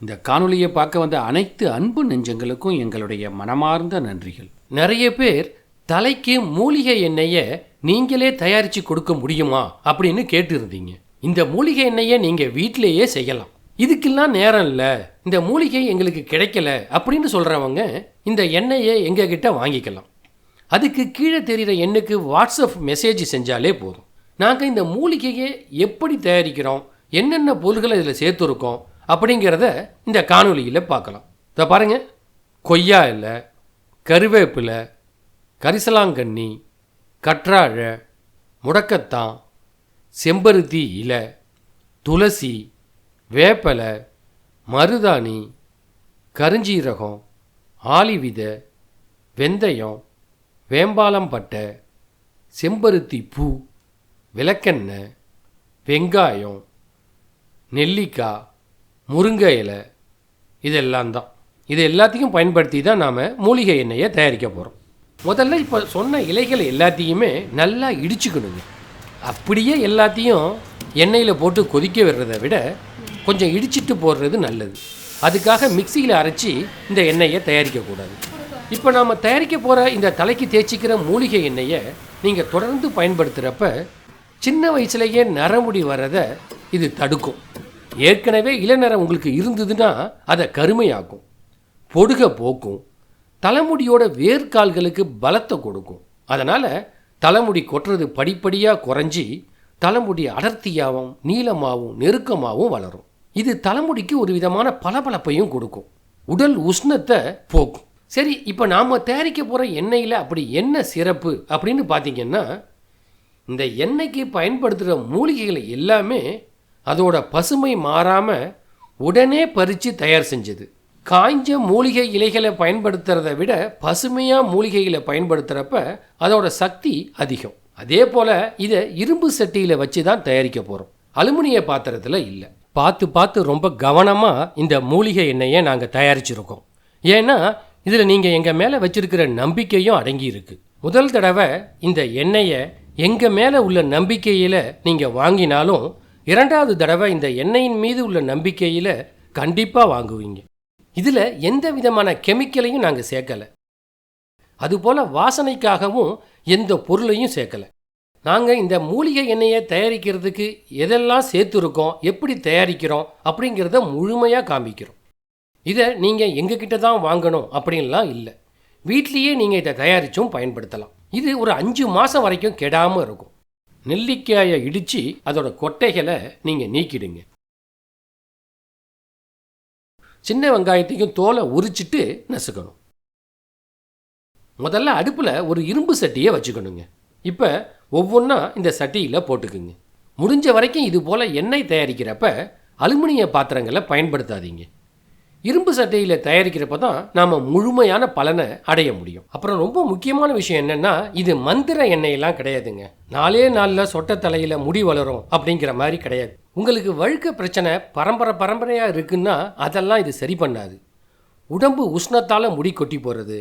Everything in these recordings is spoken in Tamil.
இந்த காணொலியை பார்க்க வந்த அனைத்து அன்பு நெஞ்சங்களுக்கும் எங்களுடைய மனமார்ந்த நன்றிகள். நிறைய பேர் தலைக்கு மூலிகை எண்ணெயை நீங்களே தயாரித்து கொடுக்க முடியுமா அப்படின்னு கேட்டிருந்தீங்க. இந்த மூலிகை எண்ணெயை நீங்கள் வீட்டிலேயே செய்யலாம். இதுக்கெல்லாம் நேரம் இல்லை. இந்த மூலிகை எங்களுக்கு கிடைக்கல அப்படின்னு சொல்கிறவங்க இந்த எண்ணெயை எங்ககிட்ட வாங்கிக்கலாம். அதுக்கு கீழே தெரிகிற எண்ணுக்கு வாட்ஸ்அப் மெசேஜ் செஞ்சாலே போதும். நாங்கள் இந்த மூலிகையை எப்படி தயாரிக்கிறோம்? என்னென்ன பொருள்களை இதில் சேர்த்துருக்கோம்? அப்படிங்கிறத இந்த காணொலியில் பார்க்கலாம். இதை பாருங்கள் கொய்யா இலை கருவேப்பிலை கரிசலாங்கண்ணி கற்றாழை முடக்கத்தான் செம்பருத்தி இலை துளசி வேப்பலை மருதாணி கருஞ்சீரகம் ஆலிவிதை வெந்தயம் வேம்பாலம்பட்டை செம்பருத்தி பூ விளக்கெண்ணெய் வெங்காயம் நெல்லிக்காய் முருங்கை இலை இதெல்லாம் தான். இது எல்லாத்தையும் பயன்படுத்தி தான் நாம் மூலிகை எண்ணெயை தயாரிக்க போகிறோம் முதல்ல இப்போ சொன்ன இலைகளை எல்லாத்தையுமே நல்லா இடிச்சுக்கணுங்க. அப்படியே எல்லாத்தையும் எண்ணெயில் போட்டு கொதிக்க விடுறதை விட கொஞ்சம் இடிச்சிட்டு போடுறது நல்லது. அதுக்காக மிக்சியில் அரைச்சி இந்த எண்ணெயை தயாரிக்கக்கூடாது இப்போ நாம் தயாரிக்க போகிற இந்த தலைக்கு தேய்ச்சிக்கிற மூலிகை எண்ணெயை நீங்கள் தொடர்ந்து பயன்படுத்துகிறப்ப சின்ன வயசுலேயே நரமுடி வர்றதை இது தடுக்கும். ஏற்கனவே இளநரம் உங்களுக்கு இருந்ததுன்னா அதை கருமையாக்கும் பொடுக போக்கும் தலைமுடியோட வேர்க்கால்களுக்கு பலத்தை கொடுக்கும். அதனால் தலைமுடி கொட்டுறது படிப்படியாக குறைஞ்சி தலைமுடி அடர்த்தியாகவும் நீளமாகவும் நெருக்கமாகவும் வளரும். இது தலைமுடிக்கு ஒரு விதமான பளபளப்பையும் கொடுக்கும். உடல் உஷ்ணத்தை போக்கும். சரி இப்போ நாம் தயாரிக்க போகிற எண்ணெயில் அப்படி என்ன சிறப்பு அப்படின்னு பார்த்தீங்கன்னா இந்த எண்ணெய்க்கு பயன்படுத்துகிற மூலிகைகளை எல்லாமே அதோட பசுமை மாறாமல் உடனே பறித்து தயார் செஞ்சது. காய்ஞ்ச மூலிகை இலைகளை பயன்படுத்துறத விட பசுமையாக மூலிகைகளை பயன்படுத்துகிறப்ப அதோட சக்தி அதிகம். அதே போல் இதை இரும்பு சட்டியில் வச்சு தான் தயாரிக்க போகிறோம் அலுமினிய பாத்திரத்தில் இல்லை. பார்த்து பார்த்து ரொம்ப கவனமாக இந்த மூலிகை எண்ணெயை நாங்கள் தயாரிச்சிருக்கோம். ஏன்னா இதில் நீங்கள் எங்கள் மேலே வச்சிருக்கிற நம்பிக்கையும் அடங்கி இருக்கு. முதல் தடவை இந்த எண்ணெயை எங்கள் மேலே உள்ள நம்பிக்கையில் நீங்கள் வாங்கினாலும் இரண்டாவது தடவை இந்த எண்ணெயின் மீது உள்ள நம்பிக்கையில் கண்டிப்பாக வாங்குவீங்க. இதில் எந்த விதமான கெமிக்கலையும் நாங்கள் சேர்க்கலை. அதுபோல் வாசனைக்காகவும் எந்த பொருளையும் சேர்க்கலை. நாங்கள் இந்த மூலிகை எண்ணெயை தயாரிக்கிறதுக்கு எதெல்லாம் சேர்த்துருக்கோம் எப்படி தயாரிக்கிறோம் அப்படிங்கிறத முழுமையாக காமிக்கிறோம். இதை நீங்கள் எங்ககிட்ட தான் வாங்கணும் அப்படின்லாம் இல்லை. வீட்லேயே நீங்கள் இதை தயாரித்தும் பயன்படுத்தலாம். இது ஒரு அஞ்சு மாதம் வரைக்கும் கெடாமல் இருக்கும். நெல்லிக்காயை இடித்து அதோட கொட்டைகளை நீங்கள் நீக்கிடுங்க. சின்ன வெங்காயத்தையும் தோலை உரிச்சிட்டு நசுக்கணும். முதல்ல அடுப்பில் ஒரு இரும்பு சட்டியை வச்சுக்கணுங்க. இப்போ ஒவ்வொன்றா இந்த சட்டியில் போட்டுக்குங்க. முடிஞ்ச வரைக்கும் இது போல் எண்ணெய் தயாரிக்கிறப்ப அலுமினிய பாத்திரங்களை பயன்படுத்தாதீங்க. இரும்பு சட்டையில் தயாரிக்கிறப்ப தான் நாம் முழுமையான பலனை அடைய முடியும். அப்புறம் ரொம்ப முக்கியமான விஷயம் என்னென்னா இது மந்திர எண்ணெயெல்லாம் கிடையாதுங்க. நாலே நாளில் சொட்ட தலையில் முடி வளரும் அப்படிங்கிற மாதிரி கிடையாது. உங்களுக்கு வழுக்க பிரச்சனை பரம்பரை பரம்பரையாக இருக்குன்னா அதெல்லாம் இது சரி பண்ணாது. உடம்பு உஷ்ணத்தால் முடி கொட்டி போகிறது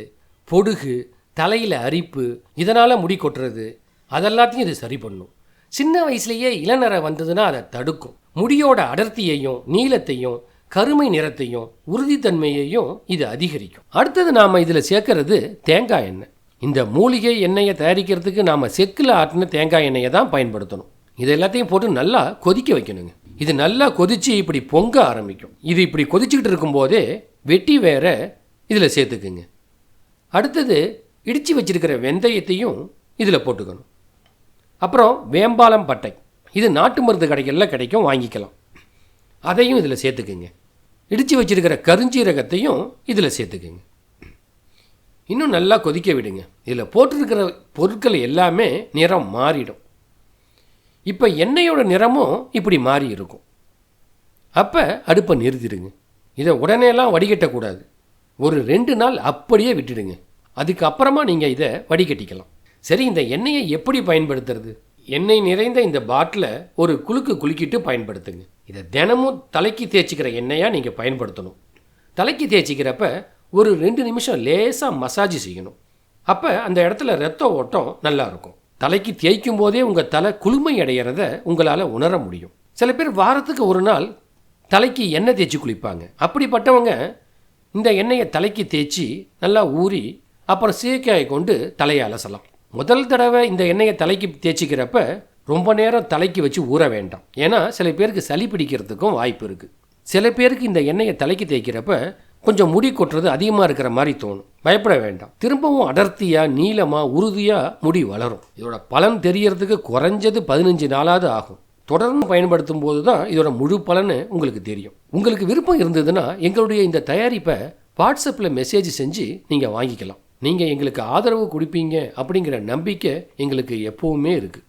பொடுகு தலையில் அரிப்பு இதனால் முடி கொட்டுறது அதெல்லாத்தையும் இது சரி பண்ணும். சின்ன வயசுலேயே இளநரை வந்ததுன்னா அதை தடுக்கும். முடியோட அடர்த்தியையும் நீளத்தையும் கருமை நிறத்தையும் உறுதித்தன்மையையும் இது அதிகரிக்கும். அடுத்தது நாம் இதில் சேர்க்கறது தேங்காய் எண்ணெய். இந்த மூலிகை எண்ணெயை தயாரிக்கிறதுக்கு நாம் செக்கில் ஆட்டின தேங்காய் எண்ணெயை தான் பயன்படுத்தணும். இது எல்லாத்தையும் போட்டு நல்லா கொதிக்க வைக்கணுங்க. இது நல்லா கொதித்து இப்படி பொங்க ஆரம்பிக்கும். இது இப்படி கொதிச்சுக்கிட்டு இருக்கும்போதே வெட்டி வேற இதில் சேர்த்துக்குங்க. அடுத்தது இடித்து வச்சிருக்கிற வெந்தயத்தையும் இதில் போட்டுக்கணும். அப்புறம் வேம்பாலம் பட்டை. இது நாட்டு மருந்து கடைகளில் கிடைக்கும் வாங்கிக்கலாம். அதையும் இதில் சேர்த்துக்குங்க. இடித்து வச்சிருக்கிற கருஞ்சீரகத்தையும் இதில் சேர்த்துக்குங்க. இன்னும் நல்லா கொதிக்க விடுங்க. இதில் போட்டிருக்கிற பொருட்கள் எல்லாமே நிறம் மாறிடும். இப்போ எண்ணெயோட நிறமும் இப்படி மாறி இருக்கும். அப்போ அடுப்பை நிறுத்திடுங்க. இதை உடனேலாம் வடிகட்டக்கூடாது. ஒரு ரெண்டு நாள் அப்படியே விட்டுடுங்க. அதுக்கப்புறமா நீங்கள் இதை வடிகட்டிக்கலாம். சரி இந்த எண்ணெயை எப்படி பயன்படுத்துறது? எண்ணெய் நிறைந்த இந்த பாட்டிலை ஒரு குலுக்கு குலுக்கிட்டு பயன்படுத்துங்க. இதை தினமும் தலைக்கு தேய்ச்சிக்கிற எண்ணெயாக நீங்கள் பயன்படுத்தணும். தலைக்கு தேய்ச்சிக்கிறப்ப ஒரு ரெண்டு நிமிஷம் லேசாக மசாஜ் செய்யணும். அப்போ அந்த இடத்துல ரத்த ஓட்டம் நல்லா இருக்கும். தலைக்கு தேய்க்கும் போதே உங்கள் தலை குளுமை அடையிறத உங்களால் உணர முடியும். சில பேர் வாரத்துக்கு ஒரு நாள் தலைக்கு எண்ணெய் தேய்ச்சி குளிப்பாங்க. அப்படிப்பட்டவங்க இந்த எண்ணெயை தலைக்கு தேய்ச்சி நல்லா ஊறி அப்புறம் சீக்காயை கொண்டு தலையை அலசலாம். முதல் தடவை இந்த எண்ணெயை தலைக்கு தேய்ச்சிக்கிறப்ப ரொம்ப நேரம் தலைக்கு வச்சு ஊற வேண்டாம். ஏன்னா சில பேருக்கு சளி பிடிக்கிறதுக்கும் வாய்ப்பு இருக்குது சில பேருக்கு இந்த எண்ணெயை தலைக்கு தேய்க்கிறப்ப கொஞ்சம் முடி கொட்டுறது அதிகமாக இருக்கிற மாதிரி தோணும். பயப்பட வேண்டாம். திரும்பவும் அடர்த்தியாக நீளமாக உறுதியாக முடி வளரும். இதோட பலன் தெரியறதுக்கு குறைஞ்சது பதினஞ்சு நாளாவது ஆகும். தொடர்ந்து பயன்படுத்தும் போது தான் இதோட முழு பலன் உங்களுக்கு தெரியும். உங்களுக்கு விருப்பம் இருந்ததுன்னா எங்களுடைய இந்த தயாரிப்பை வாட்ஸ்அப்பில் மெசேஜ் செஞ்சு நீங்கள் வாங்கிக்கலாம். நீங்கள் எங்களுக்கு ஆதரவு கொடுப்பீங்க அப்படிங்கிற நம்பிக்கை எங்களுக்கு எப்பவுமே இருக்குது